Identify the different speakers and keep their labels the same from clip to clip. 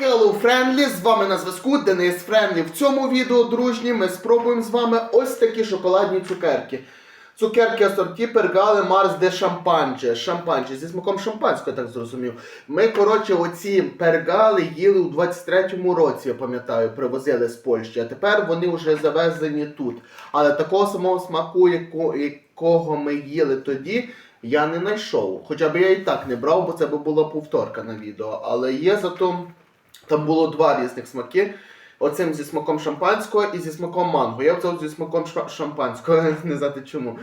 Speaker 1: Hello, Friendly! З вами на зв'язку Денис Френлі. В цьому відео, дружні, ми спробуємо з вами ось такі шоколадні цукерки. Цукерки асорті пергали Марс де шампанче. Шампанче зі смаком шампанського, так зрозумів. Ми, коротше, оці пергали їли у 23-му році, я пам'ятаю, привозили з Польщі, а тепер вони вже завезені тут. Але такого самого смаку, якого ми їли тоді, я не знайшов. Хоча б я і так не брав, бо це би була повторка на відео. Але є зато. Там було два різних смаки. Оцим зі смаком шампанського і зі смаком манго. Я взяв зі смаком ша- шампанського, не знати чому.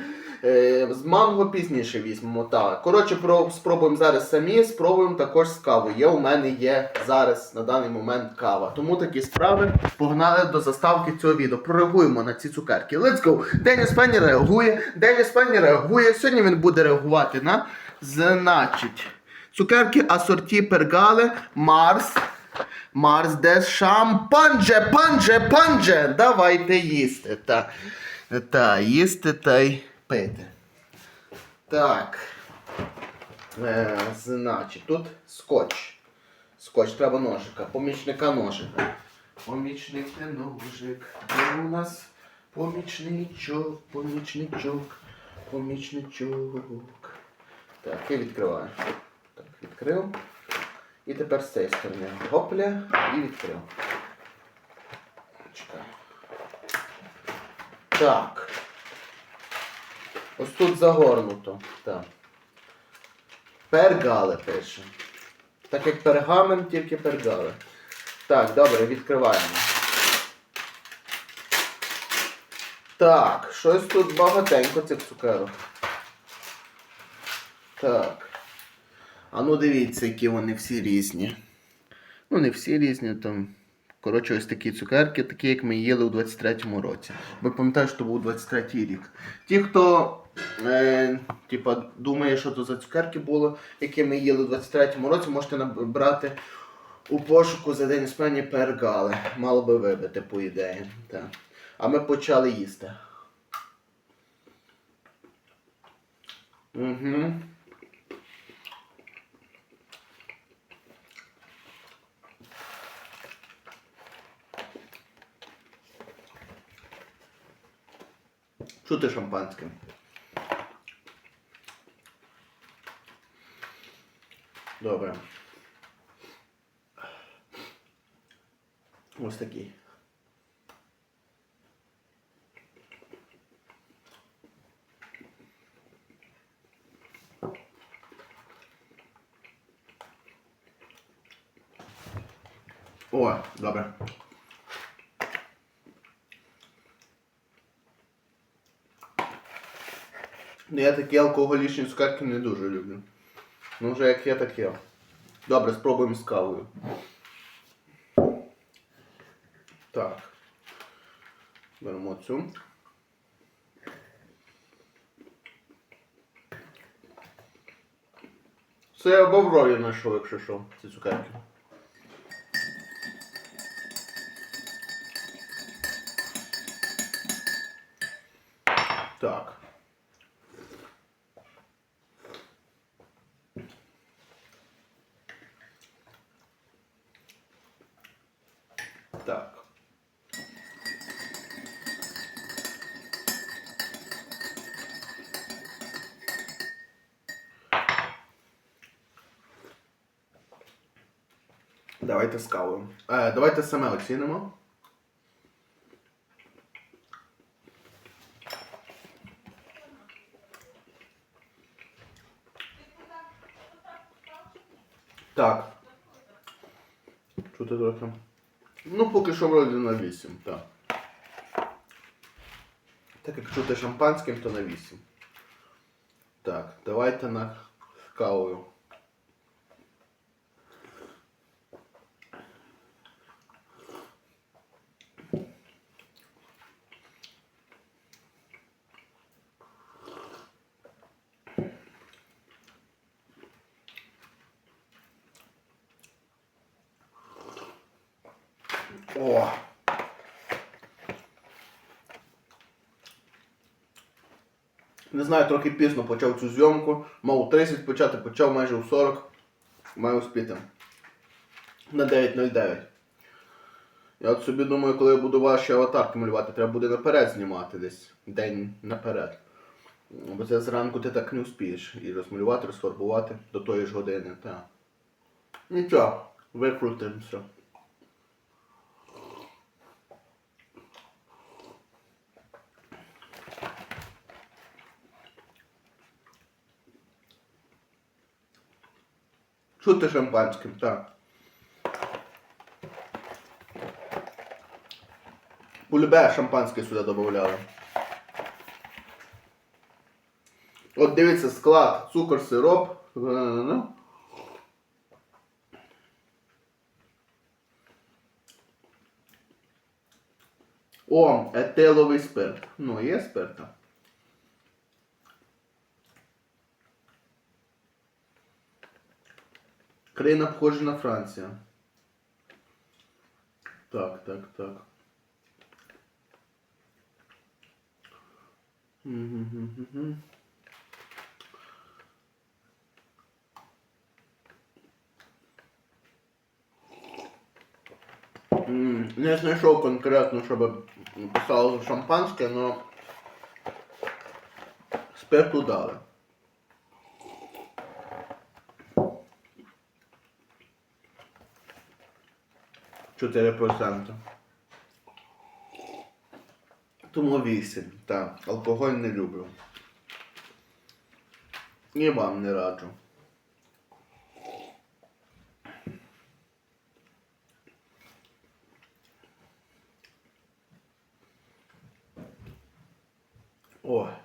Speaker 1: Е, з манго пізніше візьмемо. Так. Коротше, про, спробуємо зараз самі, спробуємо також з кавою. Є у мене є зараз на даний момент кава. Тому такі справи погнали до заставки цього відео. Прореагуємо на ці цукерки. Let's go! Деніс Пенні реагує. Деніс Пенні реагує. Сьогодні він буде реагувати на значить. Цукерки асорті пергали Марс. Марс де шампанже, панже, панже. Давайте їсти. Та, та їсти та й пити. Так. Е, значить, тут скотч. Скотч, треба ножика. Помічника ножика. Помічник не ножик. Де у нас помічничок, помічничок, помічничок. Так, і відкриваю. Так, відкрив. І тепер з цієї сторони. Гопля і відкрив. Чекай. Так. Ось тут загорнуто. Так. Пергали пише. Так як пергамент, тільки пергали. Так, добре, відкриваємо. Так, щось тут багатенько цих цукерок. Так. А ну дивіться, які вони всі різні. Ну, не всі різні, там. Коротше, ось такі цукерки, такі, як ми їли у 23-му році. Бо пам'ятаю, що був 23-й рік. Ті, хто е, типа, думає, що то за цукерки було, які ми їли у 23-му році, можете набрати у пошуку за день спені пергали. Мало би вибити, по ідеї. Так. А ми почали їсти. Угу. Чути шампанське. Добре. Ось такий. О, добре. Я такі алкоголічні цукерки не дуже люблю. Ну, вже як є, так є. Добре, спробуємо з кавою. Так. Беремо цю. Це я в знайшов, якщо що, ці цукерки. Так. Так. Давайте з кавою. Е, давайте саме оцінимо. Так. Чути трохи. Ну, поки що вроді на 8, так. Так як чути шампанським, то на 8. Так, давайте на кавою. О! Не знаю, трохи пізно почав цю зйомку. Мав у 30 почати, почав майже у 40. Маю успіти. на 9.09. Я от собі думаю, коли я буду ваші аватарки малювати, треба буде наперед знімати десь день наперед. Бо це зранку ти так не успієш і розмалювати, розфарбувати до тої ж години. Та. Нічого, викрутимося. Чути шампанським, так. Полюбе шампанське сюди додавали. От дивіться склад, цукор, сироп. О, етиловий спирт. Ну, є спирта. Країна похожа на Францію. Так, так, так. Не знайшов конкретно, щоб писало шампанське, але спирту дали. Чотири процента. Тому 8. Так, алкоголь не люблю. І вам не раджу. Ой.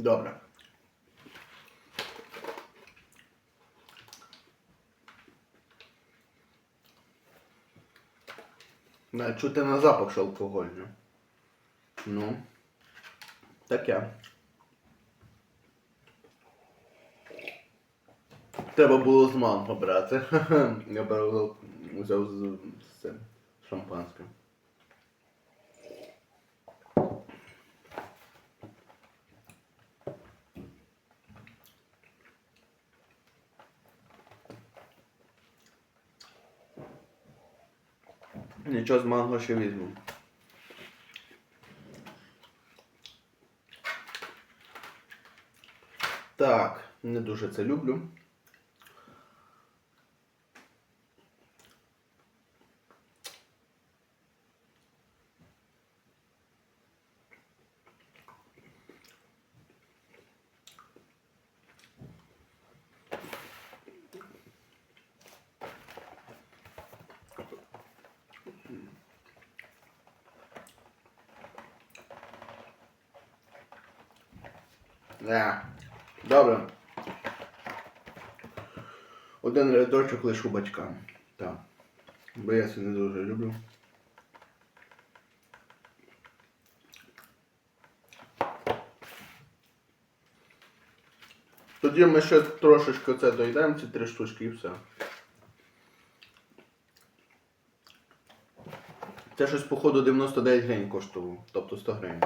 Speaker 1: Добре. Не, чути на запах що алкогольний. Ну. Таке. Треба було з манго брати. Я беру взяв з цим шампанським. Нічого з манго ще візьму. Так, не дуже це люблю. Не. Добре. Один рядочок лишу батькам. Так. Бо я це не дуже люблю. Тоді ми ще трошечки це доїдаємо, ці три штучки і все. Це щось, походу, 99 гривень коштувало, тобто 100 гривень.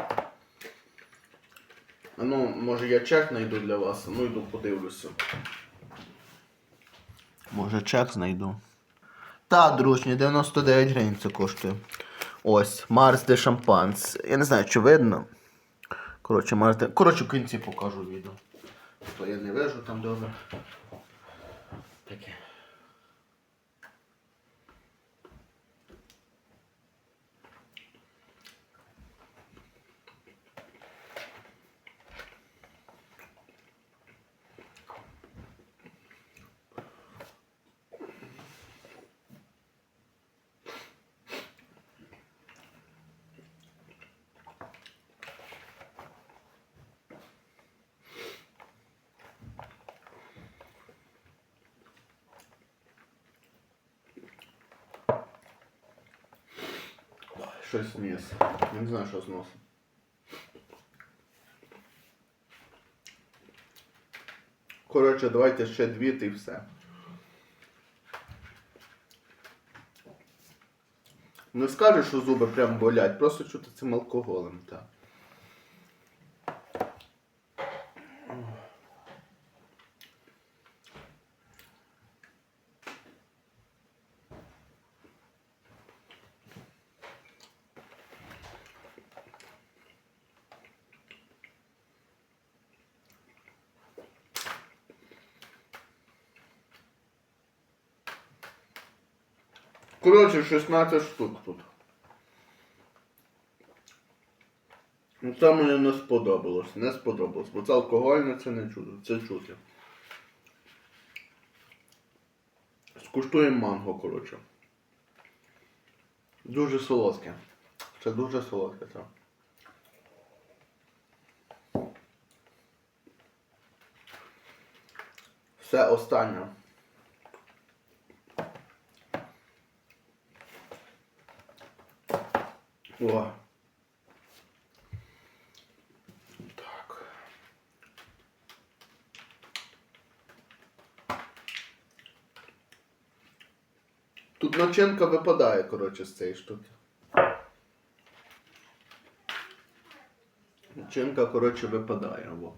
Speaker 1: Ну, може я чек знайду для вас, ну йду подивлюся. Може чек знайду. Та, дружні, 99 гривень це коштує. Ось, Марс де Шампанс. Я не знаю, чи видно. Коротше, Марс де... Коротше, в кінці покажу відео. То я не вижу там добре. Таке. щось ніс. Я не знаю, що з носом. Коротше, давайте ще дві і все. Не скажу, що зуби прям болять, просто чути цим алкоголем. так. Коротше, 16 штук тут. Ну це мені не сподобалось, не сподобалось, бо це алкогольне, це не чути, це чути. Скуштуємо манго, коротше. Дуже солодке. Це дуже солодке, так. Все останнє. О. Так. Тут начинка випадає, коротше, з цієї штуки. Начинка, коротше, випадає. Во.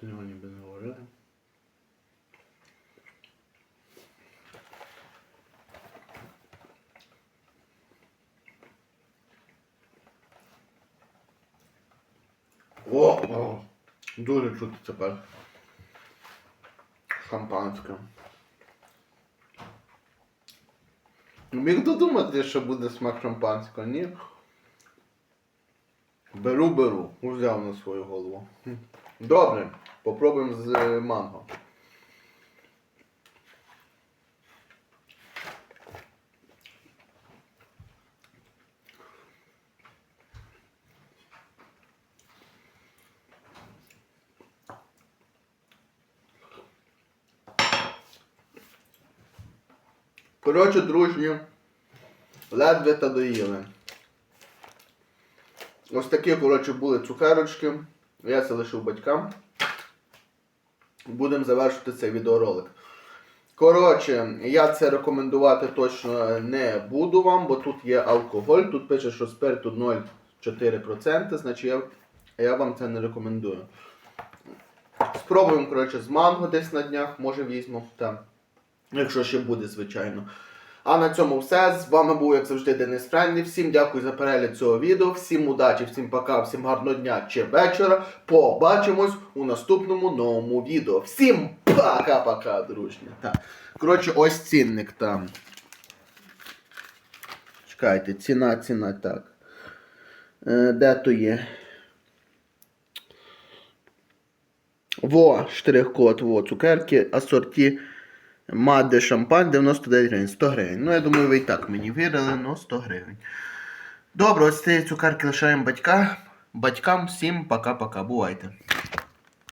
Speaker 1: Ти його ніби не говорили. О, о, дуже чути тепер. Шампанське. Міг додумати, що буде смак шампанського, ні? Беру, беру. Узяв на свою голову. Добре, попробуємо з е, манго. Коротше, дружні, ледве та доїли. Ось такі, коротше, були цукерочки. Я це лишив батькам. Будемо завершити цей відеоролик. Коротше, я це рекомендувати точно не буду вам, бо тут є алкоголь. Тут пише, що спирту 0,4%, значить я, я вам це не рекомендую. Спробуємо, коротше, з манго десь на днях, може візьму. Там. Якщо ще буде, звичайно. А на цьому все. З вами був, як завжди, Денис Френлі. Всім дякую за перегляд цього відео. Всім удачі, всім пока, всім гарного дня чи вечора. Побачимось у наступному новому відео. Всім пока-пока, дружні. Так. Коротше, ось цінник там. Чекайте, ціна, ціна, так. Е, де то є? Во, штрих-код, во, цукерки, асорті. Маде шампань 99 гривень, 100 гривень. Ну, я думаю, ви і так мені вірили, ну 100 гривень. Добре, ось цієї цукерки лишаємо батька. Батькам всім пока-пока. Бувайте.